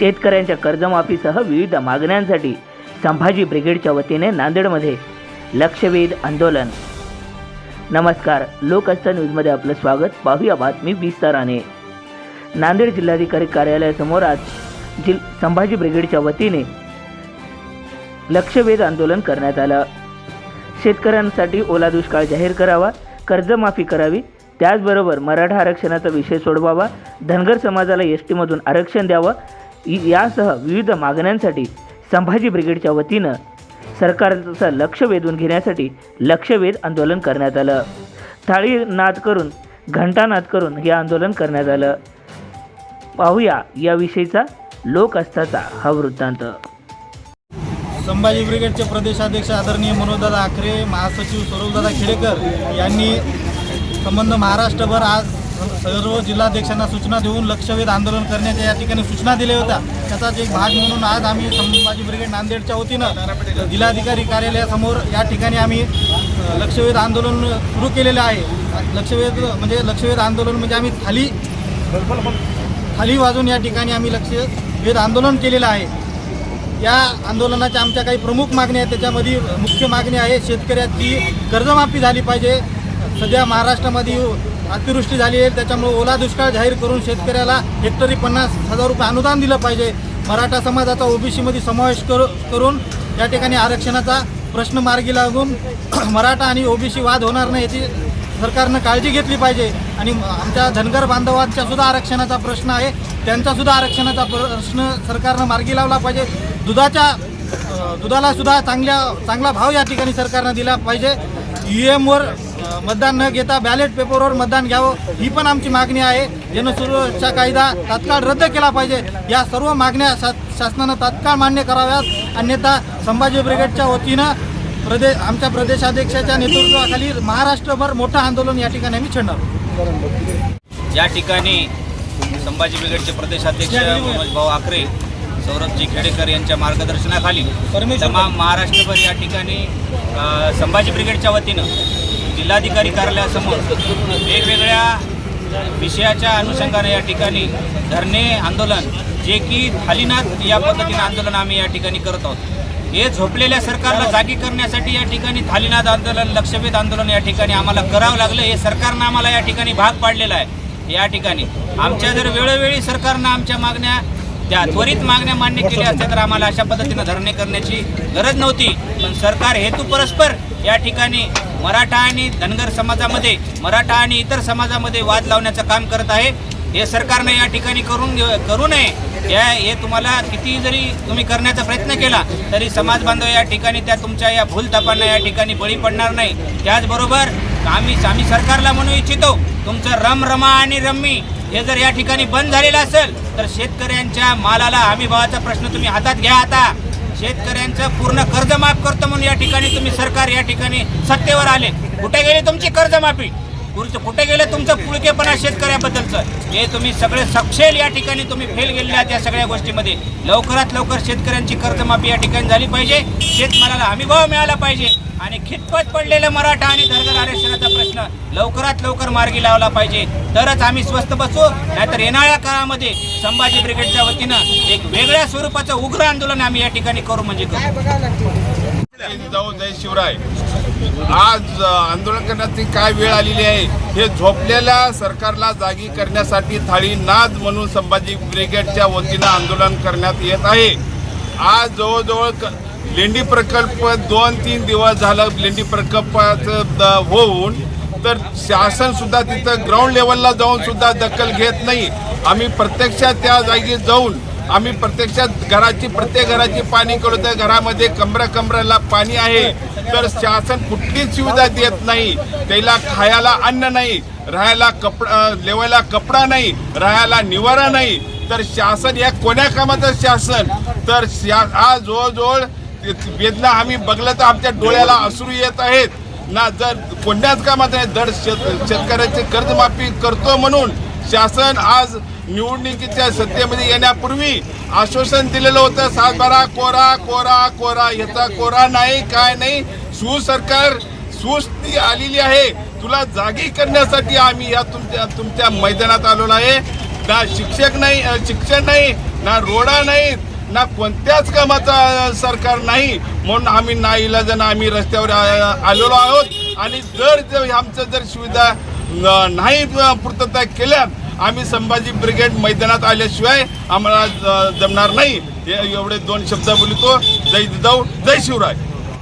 शेतकऱ्यांच्या कर्जमाफीसह विविध मागण्यांसाठी संभाजी ब्रिगेडच्या वतीने नांदेडमध्ये लक्षवेध आंदोलन. नमस्कार लोकस्था न्यूजमध्ये आपलं स्वागत. पाहूया बातमी विस्ताराने. नांदेड जिल्हाधिकारी कार्यालयासमोर आज जिल संभाजी ब्रिगेडच्या वतीने लक्षवेध आंदोलन करण्यात आलं. शेतकऱ्यांसाठी ओला दुष्काळ जाहीर करावा कर्जमाफी करावी त्याचबरोबर मराठा आरक्षणाचा विषय सोडवावा धनगर समाजाला एस टीमधून आरक्षण द्यावं यासह विविध मागण्यांसाठी संभाजी ब्रिगेडच्या वतीनं सरकारचं लक्ष वेधून घेण्यासाठी लक्षवेध आंदोलन करण्यात आलं. थाळी नाद करून घंटानाद करून हे आंदोलन करण्यात आलं. पाहूया याविषयीचा लोकअस्थाचा हा वृत्तांत. संभाजी ब्रिगेडचे प्रदेशाध्यक्ष आदरणीय मनोजदादा आखरे महासचिव स्वरूपदादा खेडेकर यांनी संबंध महाराष्ट्रभर आज सर्व जिल्हाध्यक्षांना सूचना देऊन लक्षवेध आंदोलन करण्याच्या या ठिकाणी सूचना दिल्या होत्या. त्याचाच एक भाग म्हणून आज आम्ही संभाजी ब्रिगेड नांदेडच्या वतीनं जिल्हाधिकारी कार्यालयासमोर या ठिकाणी आम्ही लक्षवेध आंदोलन सुरू केलेलं आहे. लक्षवेध म्हणजे लक्षवेध आंदोलन म्हणजे आम्ही खाली खाली वाजून या ठिकाणी आम्ही लक्षवेध आंदोलन केलेलं आहे. या आंदोलनाच्या आमच्या काही प्रमुख मागण्या आहेत त्याच्यामध्ये मुख्य मागणी आहे शेतकऱ्याची कर्जमाफी झाली पाहिजे. सध्या महाराष्ट्रामध्ये अतिवृष्टी झाली आहे. त्याच्यामुळे ओला दुष्काळ जाहीर करून शेतकऱ्याला हेक्टरी पन्नास हजार रुपये अनुदान दिलं पाहिजे. मराठा समाजाचा ओबीसीमध्ये समावेश कर करून या ठिकाणी आरक्षणाचा प्रश्न मार्गी लागून मराठा आणि ओबीसी वाद होणार नाही याची सरकारनं काळजी घेतली पाहिजे. आणि आमच्या धनगर बांधवांच्या सुद्धा आरक्षणाचा प्रश्न आहे. त्यांचा सुद्धा आरक्षणाचा प्रश्न सरकारनं मार्गी लावला पाहिजे. दुधाच्या दुधाला सुद्धा चांगल्या चांगला भाव या ठिकाणी सरकारनं दिला पाहिजे. UM ई एमवर मतदान न घेता बॅलेट पेपरवर मतदान घ्यावं ही पण आमची मागणी आहे. जनसुरक्षा कायदा तात्काळ रद्द केला पाहिजे. या सर्व मागण्या शा शासनानं तात्काळ मान्य कराव्यात. अन्यथा संभाजी ब्रिगेडच्या वतीनं प्रदेश आमच्या प्रदेशाध्यक्षाच्या नेतृत्वाखाली महाराष्ट्रभर मोठं आंदोलन या ठिकाणी आम्ही छेडणार या ठिकाणी संभाजी ब्रिगेडचे प्रदेशाध्यक्ष मनोज भाऊ आखरे सौरभजी खेडेकर यांच्या मार्गदर्शनाखाली तमाम महाराष्ट्रभर या ठिकाणी संभाजी ब्रिगेडच्या वतीनं जिल्हाधिकारी कार्यालयासमोर वेगवेगळ्या विषयाच्या अनुषंगाने या ठिकाणी धरणे आंदोलन जे की थालीनाथ या पद्धतीनं आंदोलन आम्ही या ठिकाणी करत आहोत. हे झोपलेल्या सरकारला जागी करण्यासाठी या ठिकाणी थालीनाथ आंदोलन लक्षवेध आंदोलन या ठिकाणी आम्हाला करावं लागलं. हे सरकारनं आम्हाला या ठिकाणी भाग पाडलेला आहे. या ठिकाणी आमच्या जर वेळोवेळी सरकारनं आमच्या मागण्या त्या त्वरित मागण्या मान्य केल्या असत्या तर आम्हाला अशा पद्धतीनं धरणे करण्याची गरज नव्हती. पण सरकार हेतू परस्पर या ठिकाणी मराठा आणि धनगर समाजामध्ये मराठा आणि इतर समाजामध्ये वाद लावण्याचं काम करत आहे. हे सरकारनं या ठिकाणी करून करू नये. या हे तुम्हाला किती जरी तुम्ही करण्याचा प्रयत्न केला तरी समाज बांधव या ठिकाणी त्या तुमच्या या भूलतापांना या ठिकाणी बळी पडणार नाही. त्याचबरोबर आम्ही आम्ही सरकारला म्हणू इच्छितो तुमचं रम रमा आणि रम्मी हे जर या ठिकाणी बंद झालेलं असेल तर शेतकऱ्यांच्या मालाला हमीभावाचा प्रश्न तुम्ही हातात घ्या आता. शेतकऱ्यांचं पूर्ण कर्ज माफ करतो म्हणून या ठिकाणी तुम्ही सरकार या ठिकाणी सत्तेवर आले. कुठे गेली तुमची कर्जमाफी? कुठं कुठे गेलं तुमचं पुळकेपणा शेतकऱ्याबद्दलचं? हे तुम्ही सगळे सपशेल या ठिकाणी तुम्ही फेल गेलेले आहात या सगळ्या गोष्टीमध्ये. लवकरात लवकर शेतकऱ्यांची कर्जमाफी या ठिकाणी झाली पाहिजे. शेतमालाला हमीभाव मिळाला पाहिजे. आणि खितपत पडलेलं मराठा आणि धनगर आरक्षणाचा प्रश्न लवकरात लवकर मार्गी लावला पाहिजे. तरच आम्ही स्वस्त बसू नाहीतर येणाऱ्या काळामध्ये संभाजी ब्रिगेडच्या वतीनं एक वेगळ्या स्वरूपाचं उग्र आंदोलन आम्ही या ठिकाणी करू म्हणजे करू. जाऊ जय शिवराय. आज आंदोलन करण्याची काय वेळ आलेली आहे हे झोपलेल्या सरकारला जागी करण्यासाठी थाळी नाद म्हणून संभाजी ब्रिगेडच्या वतीनं आंदोलन करण्यात येत आहे. आज जवळजवळ क- लेंडी प्रकल्प दोन तीन दिवस झालं लेंडी प्रकल्पाचं द- होऊन तर शासन सुद्धा तिथं ग्राउंड लेवलला जाऊन सुद्धा दखल घेत नाही. आम्ही प्रत्यक्षात त्या जागी जाऊन आम्ही प्रत्यक्षात घराची प्रत्येक घराची पाणी कळतं घरामध्ये कमरा कमराला पाणी आहे. तर शासन कुठलीच सुविधा देत नाही. त्याला खायला अन्न नाही राहायला कपडा लेवायला कपडा नाही राहायला निवारा नाही. तर शासन या कोण्या कामाचं शासन? तर शा आज जवळजवळ वेदना आम्ही बघलं तर आमच्या डोळ्याला असू येत आहेत. ना जर कोणत्याच कामात नाही दर शेत शेतकऱ्याची कर्जमाफी करतो म्हणून शासन आज निवडणुकीच्या सत्तेमध्ये येण्यापूर्वी आश्वासन दिलेलं होतं सातबारा कोरा कोरा कोरा याचा कोरा नाही काय नाही. सुसरकार सुस्ती आलेली आहे. तुला जागी करण्यासाठी आम्ही या तुमच्या तुमच्या मैदानात आलेलो आहे. ना शिक्षक नाही शिक्षण नाही ना रोडा नाही ना कोणत्याच कामाचा सरकार नाही. म्हणून आम्ही ना इलाजानं आम्ही रस्त्यावर आलेलो आहोत. आणि जर आमचं जर सुविधा नाही पूर्तता केल्या आम्ही संभाजी ब्रिगेड मैदानात आल्याशिवाय आम्हाला जमणार नाही. हे एवढे दोन शब्द बोलतो. जय जिजाऊ जय शिवराय.